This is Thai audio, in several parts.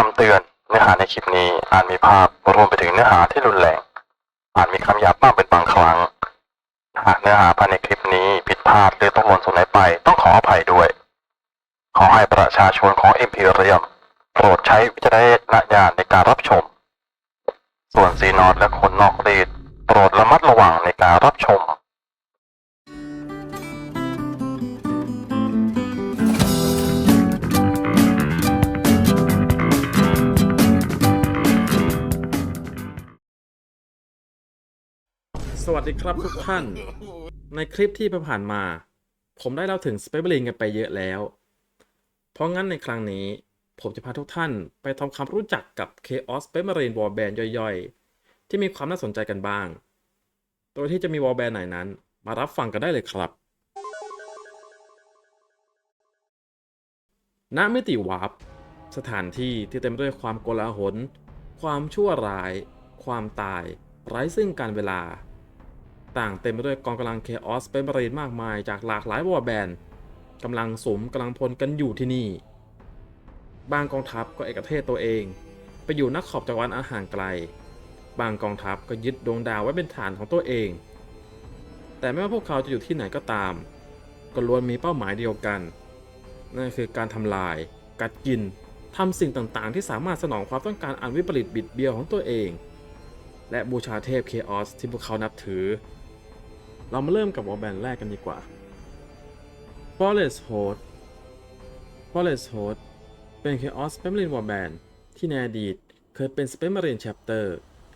คำเตือนเนื้อหาในคลิปนี้อาจมีภาพรวมไปถึงเนื้อหาที่รุนแรงอาจมีคำหยาบบ้างเป็นบางครั้งหากเนื้อหาภายในคลิปนี้ผิดพลาดหรือต้องหล่นส่วนไหนไปต้องขออภัยด้วย ขอให้ประชาชนของ Imperium โปรดใช้วิจารณญาณในการรับชม ส่วนซีนอตและคนนอกรีดโปรดระมัดระวังในการรับชม วัสดีครับทุกท่าน ในคลิปที่ผ่านมา ผมได้เล่าถึงสเปเบร์ลินกันไปเยอะแล้ว เพราะงั้นในครั้งนี้ ผมจะพาทุกท่านไปทำความรู้จักกับ Chaos s p e m a r i n Warband ย่อยๆ ที่มีความน่าสนใจกันบ้าง โดยที่จะมี Warband ไหนนั้น มารับฟังกันได้เลยครับ ณ มิติวาร์ปสถานที่ที่เต็มไปด้วยความโกลาหล ความชั่วร้าย ความตายไร้ซึ่งการเวลา ต่างเต็มไปด้วยกองกำลังเคออสเป็นบรินมากมายจากหลากหลายวอร์แบนกำลังสมกำลังพลกันอยู่ที่นี่ บางกองทัพก็เอกเทศตัวเอง ไปอยู่นักขอบจักรวาลอาห่างไกล บางกองทัพก็ยึดดวงดาวไว้เป็นฐานของตัวเอง แต่ไม่ว่าพวกเขาจะอยู่ที่ไหนก็ตาม ก็ล้วนมีเป้าหมายเดียวกัน นั่นคือการทำลาย กัดกินทำสิ่งต่างๆ ที่สามารถสนองความต้องการอันวิปริตบิดเบี้ยวของตัวเอง และบูชาเทพเคออสที่พวกเขานับถือ เรามาเริ่มกับวอลแบนแรกกันดีกว่า Forest Host Forest Host เป็น Chaos s p e m a r i n Warband ที่ในอดีตเคยเป็น s p e m a r i n Chapter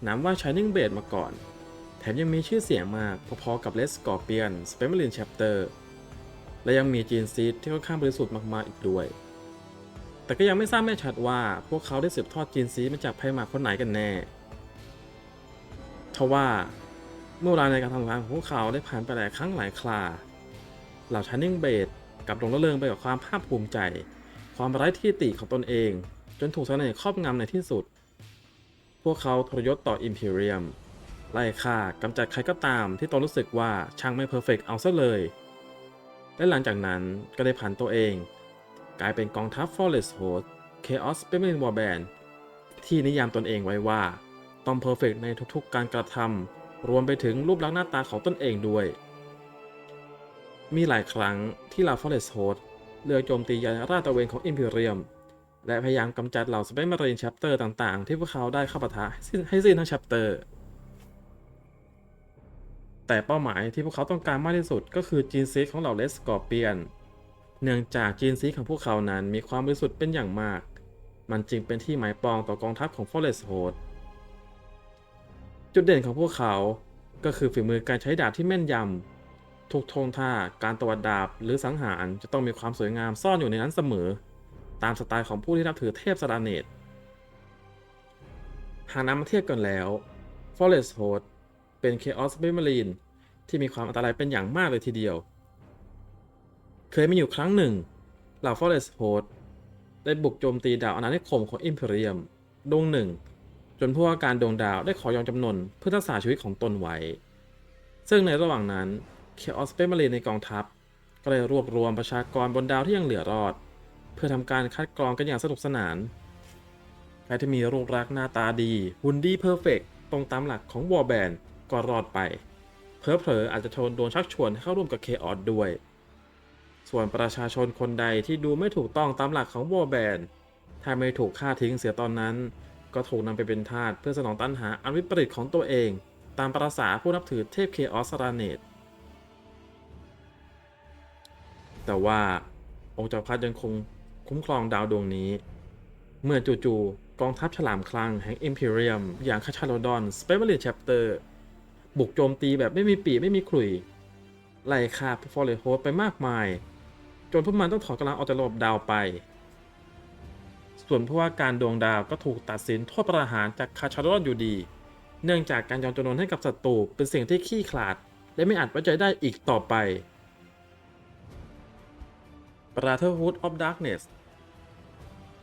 นามว่า Shining Blade มาก่อน แถมยังมีชื่อเสียงมากพอๆกับ Red Scorpion s p e m a r i n Chapter และยังมีจีนซีดที่ค่อนข้างบริสุทธิ์มากๆอีกด้วย แต่ก็ยังไม่ทราบแน่ชัดว่าพวกเขาได้สืบทอดจีนซีดมาจากไพมาคนไหนกันแน่ทว่า เมื่อเวลาในการทำงานของพวกเขาได้ผ่านไปหลายครั้งหลายครา เหล่าชันนิงเบดกลับหลงระเริงไปกับความภาคภูมิใจ ความไร้ที่ติของตนเอง จนถูกเสน่ห์ครอบงำในที่สุด พวกเขาทรยศต่ออิมพีเรียม ไล่ฆ่ากำจัดใครก็ตามที่ตนรู้สึกว่าช่างไม่เพอร์เฟกเอาซะเลย และหลังจากนั้นก็ได้ผันตัวเอง กลายเป็นกองทัพ Forest Host Chaos s p e m a r i n Warband ที่นิยามตนเองไว้ว่าต้องเพอร์เฟกในทุกๆ การกระทำ รวมไปถึงรูปลักษณ์หน้าตาของตนเองด้วย มีหลายครั้งที่เหล่า Forest Host เลือกโจมตียานราตระเวนของ Imperium และพยายามกำจัดเหล่า s p e c Marine Chapter ต่างๆ ที่พวกเขาได้เข้าปะทะให้สิ้นทั้ง Chapter แต่เป้าหมายที่พวกเขาต้องการมากที่สุดก็คือจีนซีของเหล่าเลสกอร์เปียน เนื่องจากจีนซีของพวกเขานั้นมีความบริสุทธิ์เป็นอย่างมาก มันจึงเป็นที่หมายปองต่อกองทัพของ Forest Host จุดเด่นของพวกเขาก็คือฝีมือการใช้ดาบที่แม่นยำทุกทงท่าการตวัดดาบหรือสังหารจะต้องมีความสวยงามซ่อนอยู่ในนั้นเสมอ ตามสไตล์ของผู้ที่นับถือเทพสราเนตหากนำมาเทียบกันแล้ว Forest Host เป็น Chaos s p e m a r i n e ที่มีความอันตรายเป็นอย่างมากเลยทีเดียว เคยมีอยู่ครั้งหนึ่งเหล่า Forest Host ได้บุกโจมตีดาวอาณานิคมของ Imperium ดวงหนึ่ง จนผู้ว่าการดวงดาวได้ขอยอมจำนนเพื่อรักษาชีวิตของตนไว้ ซึ่งในระหว่างนั้น Chaos s p e m a r i n ในกองทัพ ก็เลยรวบรวมประชากรบนดาวที่ยังเหลือรอด เพื่อทำการคัดกรองกันอย่างสนุกสนานใครที่มีรูปลักหน้าตาดีหุ่นดีเพอร์เฟกตรงตามหลักของวอร์แบนก็รอดไป เพอเพลออาจจะโดนโดนชักชวนให้เข้าร่วมกับเคออสด้วย ส่วนประชาชนคนใดที่ดูไม่ถูกต้องตามหลักของวอร์แบนถ้าไม่ถูกฆ่าทิ้งเสียตอนนั้น ก็ถูกนำไปเป็นทาสเพื่อสนองตัณหาอันวิปริตของตัวเอง ตามประษาผู้นับถือเทพเคออสราเนตแต่ว่าองค์จักรพรรดิยังคงคุ้มครองดาวดวงนี้ เมื่อจู่ๆกองทัพฉลามคลั่งแห่ง Imperium อย่างคาชาโลดอนสเปเ a อร์แชปเตอร์บุกโจมตีแบบไม่มีปีไม่มีขลุ่ยไล่ฆ่าฟอร์เรโฮสไปมากมาย จนพวกมันต้องถอนกำลังออกจากระบบดาวไป ส่วนผู้ว่าการดวงดาวก็ถูกตัดสินโทษประหารจากคาชาโลดอนอยู่ดี เนื่องจากการยอมจำนนให้กับศัตรูเป็นสิ่งที่ขี้ขลาด และไม่อาจไว้ใจได้อีกต่อไป Brotherhood of Darkness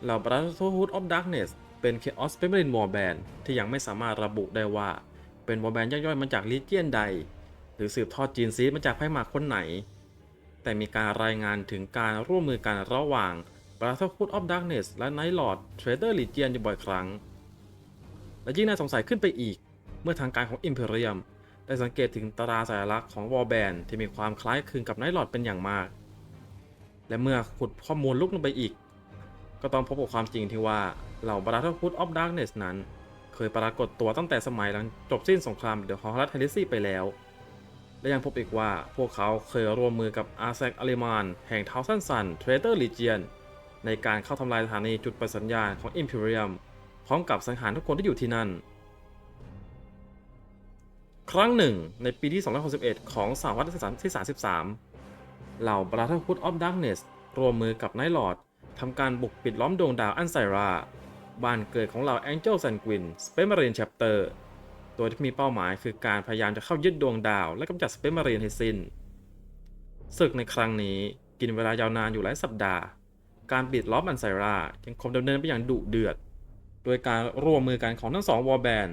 เหล่า Brotherhood of Darkness เป็น Chaos p e m a r i n Warband ที่ยังไม่สามารถระบุได้ว่า เป็น Warband ย่อยๆมาจากลีเจียนใด หรือสืบทอดจีนซีดมาจากไพ่หมากคนไหน แต่มีการรายงานถึงการร่วมมือกันระหว่าง Brotherhood of Darkness และ Night Lord Trader Legion อยู่บ่อยครั้ง และยิ่งน่าสงสัยขึ้นไปอีก เมื่อทางการของ Imperium ได้สังเกตถึงตราสัญลักษณ์ของ Warband ที่มีความคล้ายคลึงกับ Night Lord เป็นอย่างมาก และเมื่อขุดข้อมูลลุกลงไปอีก ก็ต้องพบกับความจริงที่ว่าเหล่า Brotherhood of Darkness นั้น เคยปรากฏตัวตั้งแต่สมัยหลังจบสิ้นสงครามเดอะฮอลลัตเฮลิซีไปแล้วและยังพบอีกว่าพวกเขาเคยร่วมมือกับอาแซกอาริมาน แห่งเทาซันซันเทรเตอร์ลีเจียน ในการเข้าทำลายสถานีจุดประสัญญาณของ Imperium พร้อมกับสังหารทุกคนที่อยู่ที่นั่น ครั้งหนึ่งในปีที่ 261 ของศตวรรษที่ 33 เหล่า Brotherhood of Darkness รวมมือกับ Night Lord ทำการบุกปิดล้อมดวงดาวอันไซรา บ้านเกิดของเหล่า Angel Sanguine Space Marine Chapter โดยที่มีเป้าหมายคือการพยายามจะเข้ายึดดวงดาวและกำจัด Space Marine ให้สิ้นศึกในครั้งนี้กินเวลายาวนานอยู่หลายสัปดาห์ การปิดล้อมอันไซรายังคงดำเนินไปอย่างดุเดือด โดยการร่วมมือกันของทั้งสองวอร์แบน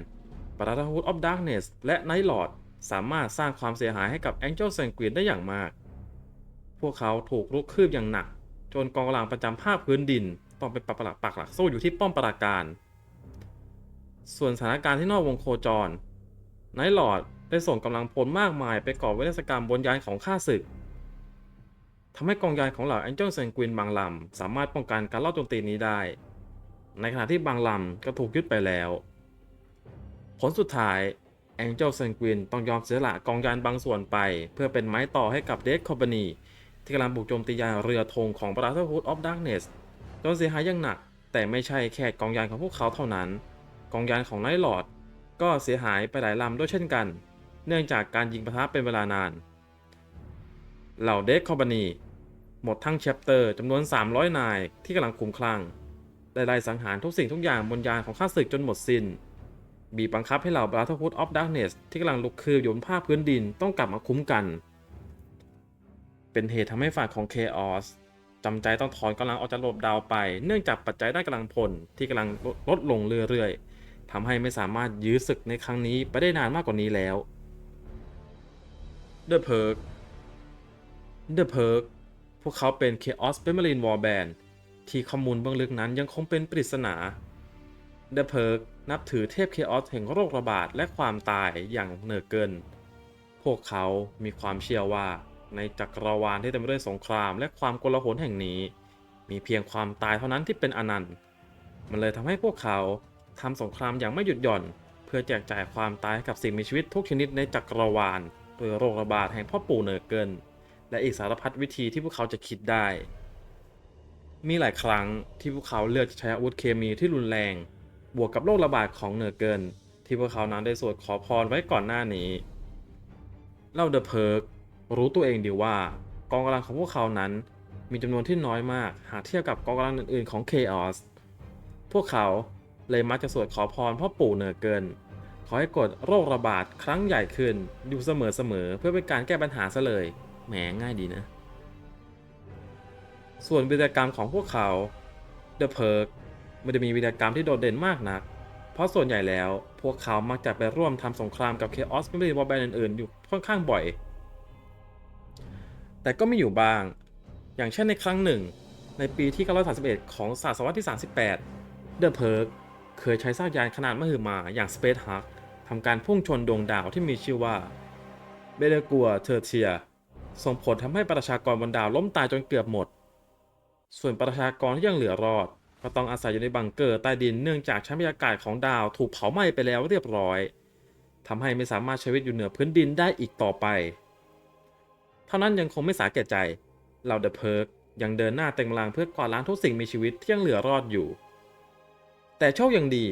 Brotherhood of Darkness และ Night Lord สามารถสร้างความเสียหายให้กับ Angel Sanguine ได้อย่างมาก พวกเขาถูกลุกคืบอย่างหนัก จนกองกำลังประจำภาคพื้นดิน ต้องไปปักหลักปักหลักสู้อยู่ที่ป้อมปราการ ส่วนสถานการณ์ที่นอกวงโคจรไนท์ลอร์ดได้ส่งกำลังพลมากมายไปก่อวินาศกรรมบนยานของข้าศึก ทำให้กองยานของเหล่าแองเจิลเซนกวินบางลำสามารถป้องกันการลอบโจมตีนี้ได้ ในขณะที่บางลำก็ถูกยึดไปแล้ว ผลสุดท้ายแองเจิลเซนกวินต้องยอมเสียละกองยานบางส่วนไป เพื่อเป็นไม้ต่อให้กับเดคคอมพานีที่กำลังบุกโจมตียานเรือธงของ Brotherhood of Darkness จนเสียหายอย่างหนัก แต่ไม่ใช่แค่กองยานของพวกเขาเท่านั้น กองยานของไนท์ลอร์ดก็เสียหายไปหลายลำด้วยเช่นกัน เนื่องจากการยิงปะทะเป็นเวลานาน เหล่าเดคคอมพานีหมดทั้งแชปเตอร์จำนวน 300 นายที่กำลังคุมคลั่งได้ไล่สังหารทุกสิ่งทุกอย่างบนยานของข้าศึกจนหมดสิน้น บีบบังคับให้เหล่า Brotherhood of Darkness ที่กำลังลุกคืบอยู่บนภาคพื้นดินต้องกลับมาคุ้มกัน เป็นเหตุทำให้ฝ่ายของ Chaos จำใจต้องถอนกำลังออกจากระบดาวไป เนื่องจากปัจจัยด้านกำลังพลที่กำลังลดลงเรื่อยๆทำให้ไม่สามารถยื้อศึกในครั้งนี้ไปได้นานมากกว่านี้แล้ว The Perk The Perk พวกเขาเป็น Chaos Space Marine Warband ที่ข้อมูลเบื้องลึกนั้นยังคงเป็นปริศนา The Perk นับถือเทพ Chaos แห่งโรคระบาดและความตายอย่างเหนือเกิน พวกเขามีความเชื่อว่าในจักรวาลที่เต็มไปด้วยสงครามและความโกลาหลแห่งนี้ มีเพียงความตายเท่านั้นที่เป็นอนันต์ มันเลยทำให้พวกเขาทำสงครามอย่างไม่หยุดหย่อน เพื่อแจกจ่ายความตายให้กับสิ่งมีชีวิตทุกชนิดในจักรวาลโดยโรคระบาดแห่งพ่อปู่เหนือเกิน และอีกสารพัดวิธีที่พวกเขาจะคิดได้ มีหลายครั้งที่พวกเขาเลือกใช้อาวุธเคมีที่รุนแรง บวกกับโรคระบาดของเหนือเกิน ที่พวกเขานั้นได้สวดขอพรไว้ก่อนหน้านี้ เล่าเดอะเพิร์กรู้ตัวเองดีว่ากองกำลังของพวกเขานั้นมีจำนวนที่น้อยมาก หากเทียบกับกองกำลังอื่นๆของ Chaos พวกเขาเลยมักจะสวดขอพรพ่อปู่เหนือเกิน ขอให้กดโรคระบาดครั้งใหญ่ขึ้นอยู่เสมอๆเพื่อเป็นการแก้ปัญหาซะเลย แหมง่ายดีนะ ส่วนวิทยกรรมของพวกเขา The Perk ไม่ได้มีวิทยกรรมที่โดดเด่นมากนัก เพราะส่วนใหญ่แล้วพวกเขามักจะไปร่วมทำสงครามกับ Chaos ไม่ได้วอลแบนอื่นๆ อยู่ค่อนข้างบ่อย แต่ก็ม่อยู่บ้าง อย่างเช่นในครั้งหนึ่ง ในปีที่ 931 ของศตวรรษที่ 38 The Perk เคยใช้ซากยานขนาดมหึมาอย่าง Space Hawk ทำการพุ่งชนดวงดาวที่มีชื่อว่าเบเดกัวเทอร์เทีย ส่งผลทำให้ประชากรบนดาวล้มตายจนเกือบหมด ส่วนประชากรที่ยังเหลือรอด ก็ต้องอาศัยอยู่ในบังเกอร์ใต้ดินเนื่องจากชั้นบรรยากาศของดาวถูกเผาไหม้ไปแล้วเรียบร้อยทำให้ไม่สามารถใช้ชีวิตอยู่เหนือพื้นดินได้อีกต่อไป เท่านั้นยังคงไม่สาแก่ใจเหล่าเดอะเพิร์กยังเดินหน้าเต็มลังเพื่อกวาดล้างทุกสิ่งมีชีวิตที่ยังเหลือรอดอยู่ แต่โชคยังดี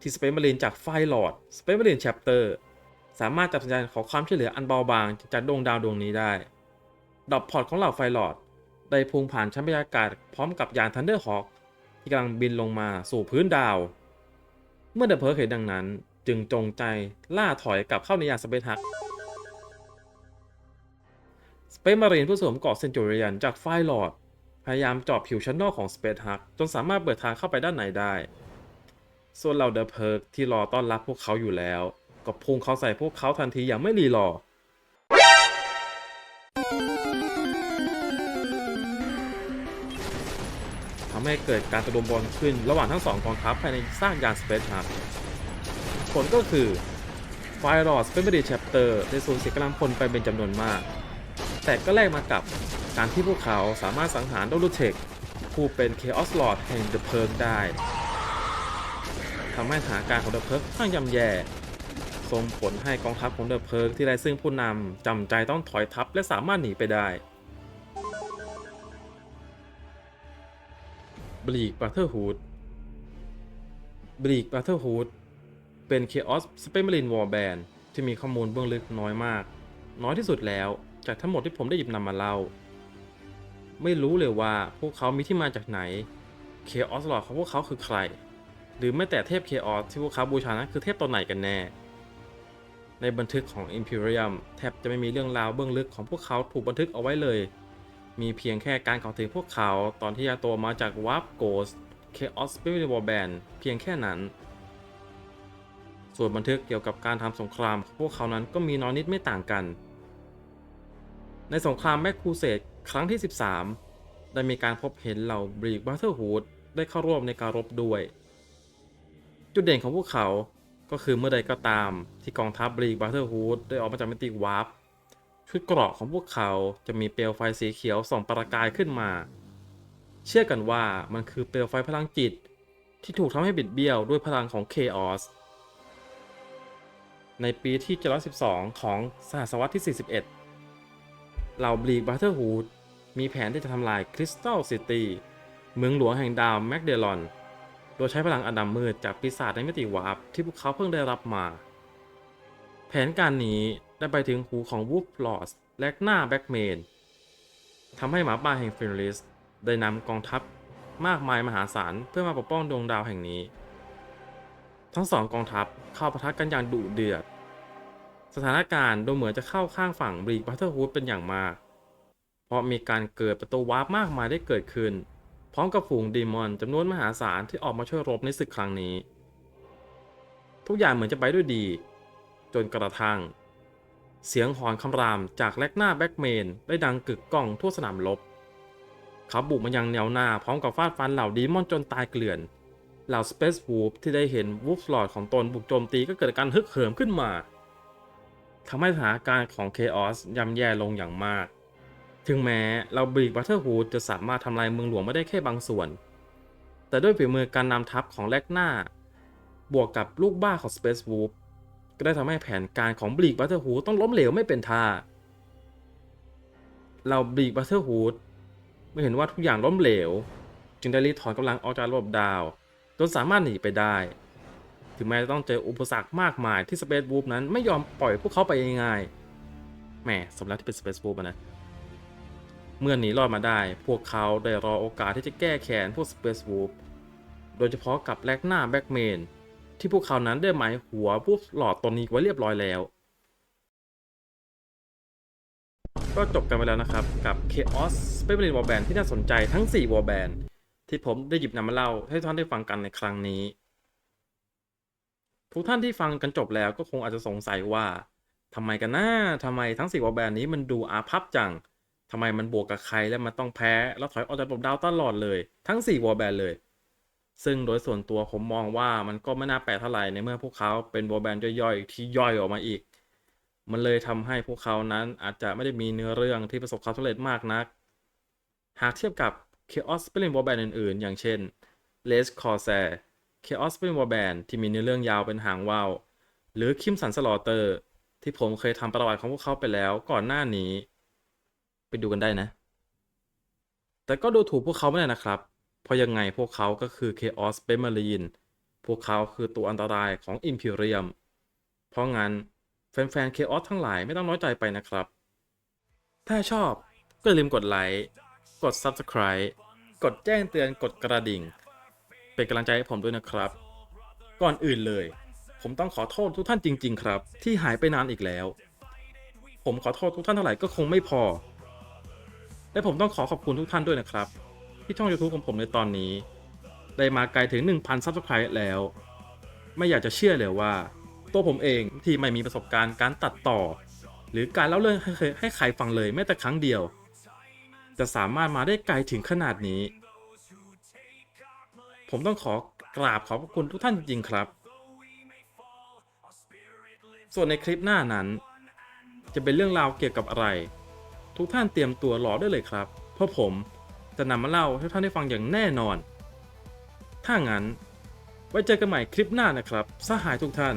ที่สเปซมารีนจากไฟลอดสเปซมารีนแชปเตอร์สามารถจับสัญญาณขอความช่วยเหลืออันเบาบางจากดวงดาวดวงนี้ได้ ดอกพอร์ตของเหล่าไฟลอร์ดได้พุ่งผ่านชั้นบรรยากาศพร้อมกับยานทันเดอร์ฮอคที่กำลังบินลงมาสู่พื้นดาว เมื่อเดอะเพิร์กเห็นดังนั้น จึงจงใจล่าถอยกลับเข้าในยานสเปซฮักสเปซมารีนผู้สวมเกราะเซนจูเรียนจากไฟลอร์ดพยายามเจาะผิวชั้นนอกของสเปซฮักจนสามารถเปิดทางเข้าไปด้านในได้ ส่วนเหล่าเดอะเพิร์กที่รอต้อนรับพวกเขาอยู่แล้ว ก็พุ่งเข้าใส่พวกเขาทันทีอย่างไม่รีรอ ทำให้เกิดการตะลุมบอลขึ้นระหว่างทั้งสองกองทัพภายในสร้างยานสเปซฮับผลก็คือไฟรอสเป็นบดีแชปเตอร์ได้สูญเสียกำลังพลไปเป็นจำนวนมาก แต่ก็แลกมากับการที่พวกเขาสามารถสังหารดอลูเทคผู้เป็นเคออสลอดแห่งเดอะเพิร์กได้ทำให้สถานการณ์ของเดอะเพิร์กค่อนข้างย่ำแย่ส่งผลให้กองทัพของเดอะเพิร์กที่ไร้ซึ่งผู้นำจำใจต้องถอยทัพและสามารถหนีไปได้ ลีกบัตเทอร์ฮูดบลีกบัตเทอร์ฮูดเป็น Chaos Space Marine Warband ที่มีข้อมูลเบื้องลึกน้อยมาก น้อยที่สุดแล้วจากทั้งหมดที่ผมได้หยิบนำมาเล่า ไม่รู้เลยว่าพวกเขามีที่มาจากไหน Chaos Lord ของพวกเขาคือใคร หรือแม้แต่เทพ Chaos ที่พวกเขาบูชานั้นคือเทพตนไหนกันแน่ ในบันทึกของ Imperium แทบจะไม่มีเรื่องราวเบื้องลึกของพวกเขาถูกบันทึกเอาไว้เลย มีเพียงแค่การกล่าวถึงพวกเขาตอนที่ยาตัวมาจาก Warp Ghost Chaos Spirit Warband เพียงแค่นั้น ส่วนบันทึกเกี่ยวกับการทำสงครามของพวกเขานั้นก็มีน้อยนิดไม่ต่างกัน ในสงครามแมคคูเซตครั้งที่ 13 ได้มีการพบเห็นเหล่าบรีกบัตเทอร์ฮูดได้เข้าร่วมในการรบด้วย จุดเด่นของพวกเขาก็คือเมื่อใดก็ตามที่กองทัพบรีกบัตเทอร์ฮูดได้ออกมาจากมิติวาร์ป ชุดเกราะของพวกเขาจะมีเปลวไฟสีเขียวส่องประกายขึ้นมา เชื่อกันว่ามันคือเปลวไฟพลังจิต ที่ถูกทำให้บิดเบี้ยวด้วยพลังของ Chaos ในปีที่ 712 ของศตวรรษที่ 41 เหล่าบลีกบัตเทอร์ฮูดมีแผนที่จะทำลายคริสตัลซิตี้ เมืองหลวงแห่งดาวแมกเดลอน โดยใช้พลังอดำมืดจากปีศาจในมิติวาร์ปที่พวกเขาเพิ่งได้รับมา แผนการนี้ ได้ไปถึงหูของวูฟลอสและหน้าแบ็กเมนทำให้หมาป่าแห่งฟินลิสได้นำกองทัพมากมายมหาศาลเพื่อมาปกป้องดวงดาวแห่งนี้ ทั้งสองกองทัพเข้าปะทะกันอย่างดุเดือด สถานการณ์ดูเหมือนจะเข้าข้างฝั่งบรีกบัตเทอร์ฮูดเป็นอย่างมาก เพราะมีการเกิดประตูวาร์ปมากมายได้เกิดขึ้น พร้อมกับฝูงดีมอนจำนวนมหาศาลที่ออกมาช่วยรบในศึกครั้งนี้ ทุกอย่างเหมือนจะไปด้วยดี จนกระทั่ง เสียงหอนคำรามจากแลกหน้าแบ็กเมนได้ดังกึกก้องทั่วสนามรบเขาบุกมายังแนวหน้าพร้อมกับฟาดฟันเหล่าดีมอนจนตายเกลื่อน เหล่าสเปซวูฟที่ได้เห็นวูฟลอดของตนบุกโจมตีก็เกิดการฮึกเหิมขึ้นมาทำให้สถานการณ์ของเคออสย่ำแย่ลงอย่างมาก ถึงแม้เราบรีกบัตเทอร์ฮูดจะสามารถทำลายเมืองหลวงไม่ได้แค่บางส่วน แต่ด้วยฝีมือการนำทัพของแลกหน้า บวกกับลูกบ้าของ Space Wolf ก็ได้ทำให้แผนการของบลีกบัตเตอร์ฮูดต้องล้มเหลวไม่เป็นท่า เราบลีกบัตเตอร์ฮูดเมื่อเห็นว่าทุกอย่างล้มเหลว จึงได้รีบถอนกำลังออกจากระบบดาว จนสามารถหนีไปได้ ถึงแม้จะต้องเจออุปสรรคมากมายที่ Space Wolf นั้นไม่ยอมปล่อยพวกเขาไปง่ายๆแหมสมแล้วที่เป็น Space Wolf อะนะเมื่อหนีรอดมาได้ พวกเขาได้รอโอกาสที่จะแก้แค้นพวก Space Wolf โดยเฉพาะกับแลกหน้าแบ็กเมน ที่พวกเขานั้นได้หมายหัวพวกหลอดตนนี้ไว้เรียบร้อยแล้ว ก็จบกันไปแล้วนะครับ กับ Chaos Space Marine Warband ที่น่าสนใจทั้ง 4 Warband ที่ผมได้หยิบนำมาเล่าให้ท่านได้ฟังกันในครั้งนี้ ทุกท่านที่ฟังกันจบแล้วก็คงอาจจะสงสัยว่าทำไมกันนะทำไมทั้ง 4 Warband นี้มันดูอาภัพจังทำไมมันบวกกับใครแล้วมันต้องแพ้ แล้วถอยออกจากระบบดาวตลอดเลย ทั้ง 4 Warband เลย ซึ่งโดยส่วนตัวผมมองว่ามันก็ไม่น่าแปลกเท่าไหร่ในเมื่อพวกเขาเป็นวอลแบนด์ย่อยๆ ที่ย่อยออกมาอีก มันเลยทำให้พวกเขานั้นอาจจะไม่ได้มีเนื้อเรื่องที่ประสบความสำเร็จมากนัก หากเทียบกับ Chaos Spelling Warband อื่นๆ อย่างเช่น Les Corsair Chaos Spelling Warband ที่มีเนื้อเรื่องยาวเป็นหางว่าวหรือ Crimson Slaughter ที่ผมเคยทำประวัติของพวกเขาไปแล้วก่อนหน้านี้ ไปดูกันได้นะ แต่ก็ดูถูกพวกเขาไม่ได้นะครับ เพราะยังไงพวกเขาก็คือ Chaos s p a c e Marine พวกเขาคือตัวอันตรายของ Imperium เพราะงั้น แฟนๆ Chaos ทั้งหลายไม่ต้องน้อยใจไปนะครับ ถ้าชอบก็อย่าลืมกดไลค์ กด Subscribe กดแจ้งเตือนกดกระดิ่ง เป็นกำลังใจให้ผมด้วยนะครับ ก่อนอื่นเลย ผมต้องขอโทษทุกท่านจริง ๆ ครับ ที่หายไปนานอีกแล้ว ผมขอโทษทุกท่านเท่าไหร่ก็คงไม่พอ และผมต้องขอขอบคุณทุกท่านด้วยนะครับ ที่ช่อง YouTube ของผมในตอนนี้ ได้มาไกลถึง 1,000 Subscribe แล้ว ไม่อยากจะเชื่อเลยว่า ตัวผมเองที่ไม่มีประสบการณ์การตัดต่อ หรือการเล่าเรื่องให้เคยใครฟังเลยแม้แต่ครั้งเดียว จะสามารถมาได้ไกลถึงขนาดนี้ ผมต้องขอกราบขอบคุณทุกท่านจริงครับ ส่วนในคลิปหน้านั้น จะเป็นเรื่องราวเกี่ยวกับอะไร ทุกท่านเตรียมตัวรอได้เลยครับ เพราะผม จะนำมาเล่าให้ท่านได้ฟังอย่างแน่นอน ถ้างั้น ไว้เจอกันใหม่คลิปหน้านะครับ สหายทุกท่าน